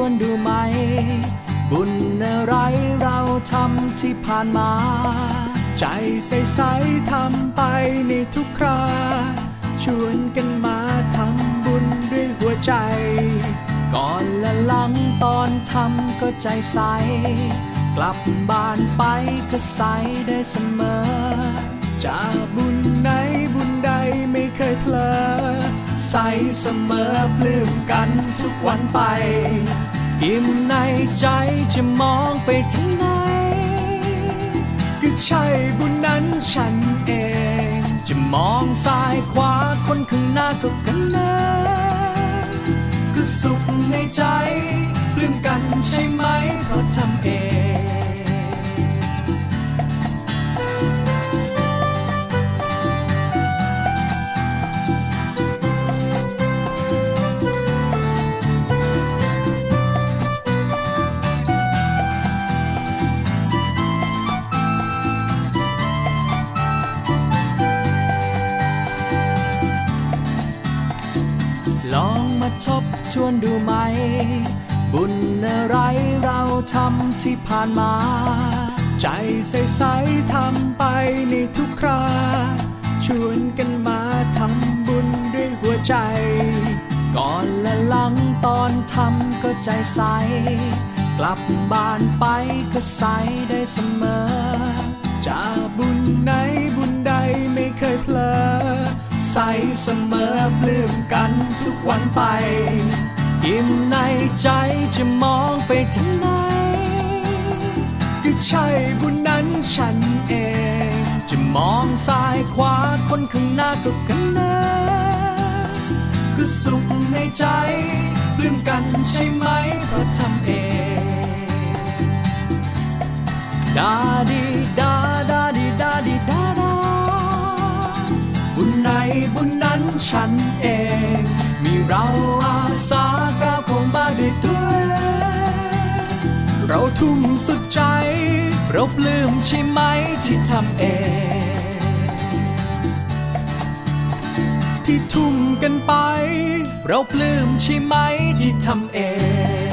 วนดูไหม บุญอะไรเราทำที่ผ่านมา ใจใสๆทำไปในทุกครา ชวนกันมาทำบุญด้วยหัวใจ ก่อนและหลังตอนทำก็ใจใส กลับบ้านไปก็ใสได้เสมอจะบุญไหนบุญใดไม่เคยเพลอใส เสมอปลื้มกันทุกวันไป อิ่มในใจจะมองไปถึงไหน ก็ใช่บุญนั้นฉันเอง จะมองซ้ายขวาคนข้างหน้าก็เนก็ วนดูไหม บุญอะไรเราทำที่ผ่านมา ใจใสๆทำไปในทุกครา ชวนกันมาทำบุญด้วยหัวใจ ก่อนและหลังตอนทำก็ใจใส กลับบ้านไปก็ใสได้เสมอ เสมอปลื้มกันทุกวันไป อิ่มในใจจะมองไปถึงไหนก็ใช่บุญนั้นฉันเอง จะมองซ้ายขวาคนข้างหน้าก็กันเนก็สุขในใจปลื้มกันใช่ไหมเพราะทำเอง เราอาสาก้าวเข้ามาด้วยตัวเราทุ่มสุดใจ เราปลื้มใช่ไหมที่ทำเอง ที่ทุ่มกันไป เราปลื้มใช่ไหมที่ทำเอง